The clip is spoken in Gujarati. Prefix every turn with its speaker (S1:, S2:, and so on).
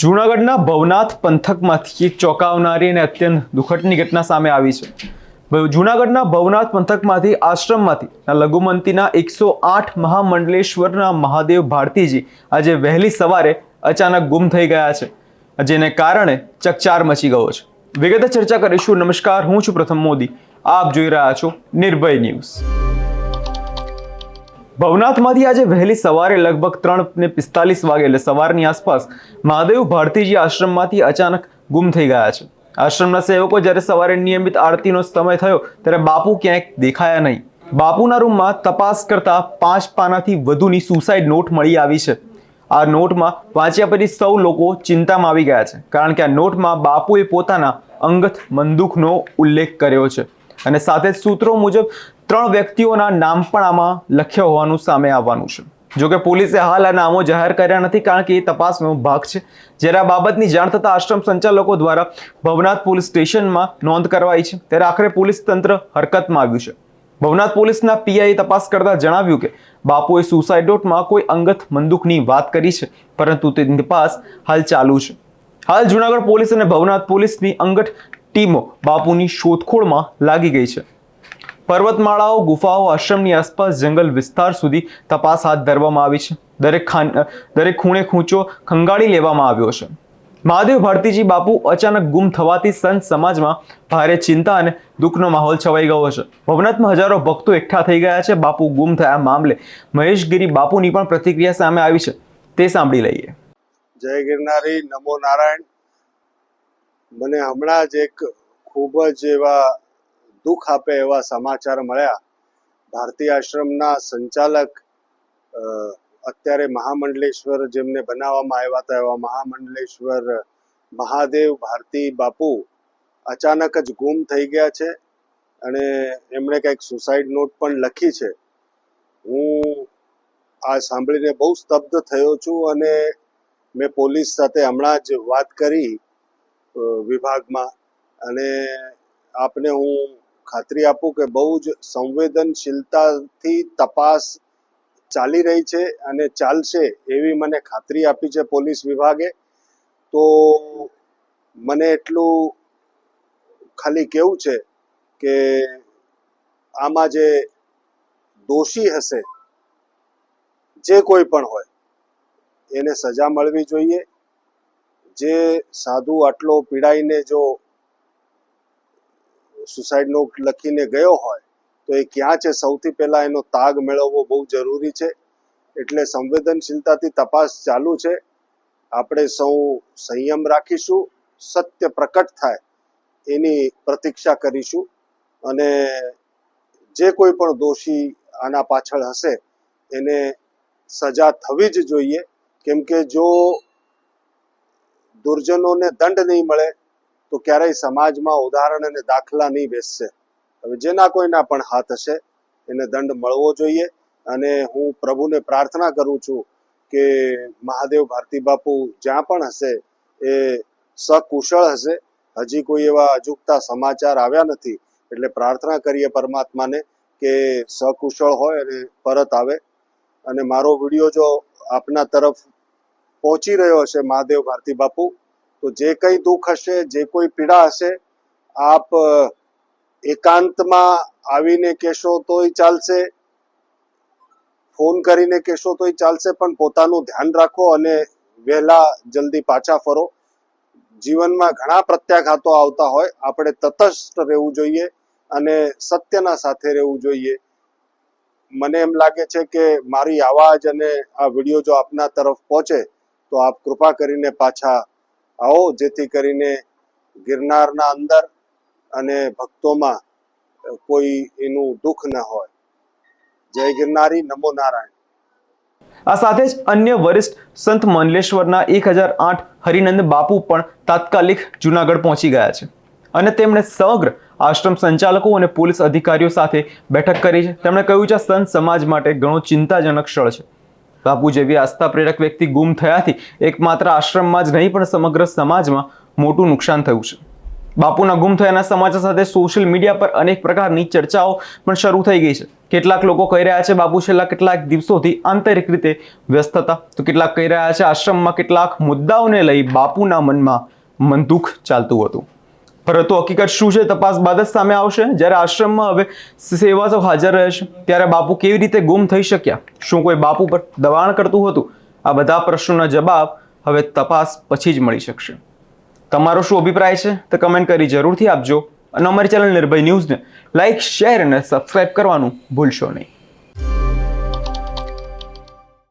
S1: જૂનાગઢના ભવનાથ પંથકમાંથી એક ચોંકાવનારી અને અત્યંત દુઃખદની ઘટના સામે આવી છે. જૂનાગઢના ભવનાથ પંથકમાંથી આશ્રમમાંથી લઘુમંતીના એકસો આઠ મહામંડલેશ્વરના મહાદેવ ભારતીજી આજે વહેલી સવારે અચાનક ગુમ થઈ ગયા છે, જેને કારણે ચકચાર મચી ગયો છે. વિગતે ચર્ચા કરીશું. નમસ્કાર. હું છું પ્રથમ મોદી. આપ જોઈ રહ્યા છો નિર્ભય ન્યૂઝ. ભવનાથમાંથી આજે વહેલી સવારે લગભગ ત્રણ ને પિસ્તાલીસ વાગે એટલે સવારની આસપાસ મહાદેવ ભારતીજી આશ્રમમાંથી અચાનક ગુમ થઈ ગયા છે. આશ્રમના સેવકો જ્યારે સવારે નિયમિત આરતીનો સમય થયો ત્યારે બાપુ ક્યાંક દેખાયા નહીં. બાપુના રૂમમાં તપાસ કરતા પાંચ પાનાથી વધુની સુસાઇડ નોટ મળી આવી છે. આ નોટમાં વાંચ્યા પછી સૌ લોકો ચિંતામાં આવી ગયા છે, કારણ કે આ નોટમાં બાપુએ પોતાના અંગત બંદૂકનો ઉલ્લેખ કર્યો છે. અને સાથે સૂત્રો મુજબ ત્રણ વ્યક્તિઓના નામ પણ આમાં લખ્યા હોવાનું સામે આવવાનું છે. જોકે પોલીસે હાલ આ નામો જાહેર કર્યા નથી કારણ કે એ તપાસનો ભાગ છે. જ્યારે આ બાબતની જાણ થતાં આશ્રમ સંચાલકો દ્વારા ભવનાથ પોલીસ સ્ટેશનમાં નોંધ કરવાઈ છે. ત્યારે આખરે પોલીસ તંત્ર હરકતમાં આવ્યું છે. ભવનાથ પોલીસના પીઆઈ તપાસ કરતા જણાવ્યું કે, બાપુએ સુસાઇડ નોટમાં કોઈ અંગત બંદૂકની વાત કરી છે, પરંતુ તેની તપાસ હાલ ચાલુ છે. હાલ જુનાગઢ પોલીસ અને ભવનાથ પોલીસની અંગત ટીમો બાપુની શોધખોળમાં લાગી ગઈ છે. પર્વતમાળાઓ, ગુફાઓ, આશ્રમની આસપાસ જંગલ વિસ્તાર સુધી તપાસ હાથ ધરવામાં આવી છે. દરેક ખાન, દરેક ખૂણે ખૂંચો ખંગાળી લેવામાં આવ્યો છે. મહાદેવ ભારતીજી બાપુ અચાનક ગુમ થવાથી સંત સમાજમાં ભારે ચિંતા અને દુઃખનો માહોલ છવાઈ ગયો છે. ભવનાથમાં હજારો ભક્તો એકઠા થઈ ગયા છે. બાપુ ગુમ થયા મામલે મહેશગીરી બાપુની પણ પ્રતિક્રિયા સામે આવી છે. તે સાંભળી લઈએ.
S2: જય ગિરનારી, નમો નારાયણ. મને હમણાં જ એક ખૂબ જ એવા દુઃખ આપે એવા સમાચાર મળ્યા. ભારતીય આશ્રમના સંચાલક અત્યારે મહામંડલેશ્વર જેમને બનાવવામાં આવ્યા હતા એવા મહામંડલેશ્વર મહાદેવ ભારતી બાપુ અચાનક જ ગુમ થઈ ગયા છે અને એમણે કંઈક સુસાઇડ નોટ પણ લખી છે. હું આ સાંભળીને બહુ સ્તબ્ધ થયો છું અને મેં પોલીસ સાથે હમણાં જ વાત કરી વિભાગમાં અને આપને હું ખાતરી આપું કે બહુ જ સંવેદનશીલતાથી તપાસ ચાલી રહી છે અને ચાલશે એવી મને ખાતરી આપી છે પોલીસ વિભાગે. તો મને એટલું ખાલી કેવું છે કે આમાં જે દોષી હશે, જે કોઈ પણ હોય, એને સજા મળવી જોઈએ. જે સાધુ આટલો પીડાઈને જો સુસાઇડ નોટ લખીને ગયો હોય, તો એ ક્યાં છે? સૌથી પહેલા એનો તાગ મેળવવો બહુ જરૂરી છે. એટલે સંવેદનશીલતાથી તપાસ ચાલુ છે. આપણે સૌ સંયમ રાખીશું, સત્ય પ્રકટ થાય એની પ્રતીક્ષા કરીશું. અને જે કોઈ પણ દોષી આના પાછળ હશે, એને સજા થવી જ જોઈએ. કેમ કે જો દુર્જનોને દંડ નહીં મળે તો ક્યારેય સમાજમાં ઉદાહરણ અને દાખલા નહીં બેસશે. હવે જેના કોઈના પણ હાથ હશે, એને દંડ મળવો જોઈએ. અને હું પ્રભુને પ્રાર્થના કરું છું કે મહાદેવ ભારતી બાપુ જ્યાં પણ હશે, એ સકુશળ હશે. હજી કોઈ એવા અજુકતા સમાચાર આવ્યા નથી. એટલે પ્રાર્થના કરીએ પરમાત્માને કે સકુશળ હોય અને પરત આવે. અને મારો વીડિયો જો આપના તરફ પહોંચી રહ્યો હશે, મહાદેવ ભારતી બાપુ તો જે કંઈ દુઃખ હશે, જે કોઈ પીડા હશે, આપ એકાંતમાં આવીને કહેશો તોય ચાલશે. ફોન કરીને કહેશો તોય ચાલશે, પણ પોતાનું ધ્યાન રાખો અને વહેલા જલ્દી પાછા ફરો. જીવનમાં ઘણા પ્રત્યાઘાતો આવતા હોય. આપણે તટસ્થ રહેવું જોઈએ અને સત્યના સાથે રહેવું જોઈએ. મને એમ લાગે છે કે મારી આવાજ અને આ વીડિયો જો આપના તરફ પહોંચે, તો આપ કૃપા કરીને પાછા આવો, જેથી કરીને ગિરનારના અંદર અને ભક્તોમાં કોઈ એનું દુઃખ ન હોય. જય ગિરનારી, નમો નારાયણ.
S1: આ સાથે જ અન્ય વરિષ્ઠ સંત મંડલેશ્વરના એક હજાર આઠ હરિનંદ બાપુ પણ તાત્કાલિક જુનાગઢ પહોંચી ગયા છે અને તેમણે સમગ્ર આશ્રમ સંચાલકો અને પોલીસ અધિકારીઓ સાથે બેઠક કરી છે. તેમણે કહ્યું છે, સંત સમાજ માટે ઘણો ચિંતાજનક ક્ષળ છે. બાપુ જેવી આસ્થા પ્રેરક વ્યક્તિ ગુમ થયાથી એકમાત્ર આશ્રમમાં જ નહીં, પણ સમગ્ર સમાજમાં મોટું નુકસાન થયું છે. બાપુના ગુમ થયાના સમાચાર સાથે સોશિયલ મીડિયા પર અનેક પ્રકારની ચર્ચાઓ પણ શરૂ થઈ ગઈ છે. કેટલાક લોકો કહી રહ્યા છે, બાપુ, છેલ્લા કેટલાક દિવસોથી આંતરિક રીતે વ્યસ્ત હતા. તો કેટલાક કહી રહ્યા છે, આશ્રમમાં કેટલાક મુદ્દાઓને લઈ બાપુના મનમાં મનદુખ ચાલતું હતું. પરંતુ હકીકત શું છે તપાસ બાદ જ સામે આવશે. જ્યારે આશ્રમમાં હવે સેવાસો હાજર રહેશે ત્યારે બાપુ કેવી રીતે ગુમ થઈ શક્યા? શું કોઈ બાપુ પર દબાણ કરતું હતું? આ બધા પ્રશ્નોના જવાબ હવે તપાસ પછી જ મળી શકશે. તમારો શું અભિપ્રાય છે? તો કમેન્ટ કરી જરૂરથી આપજો. અને અમારી ચેનલ નિર્ભય ન્યૂઝને લાઇક શેર અને સબસ્ક્રાઇબ કરવાનું ભૂલશો નહીં.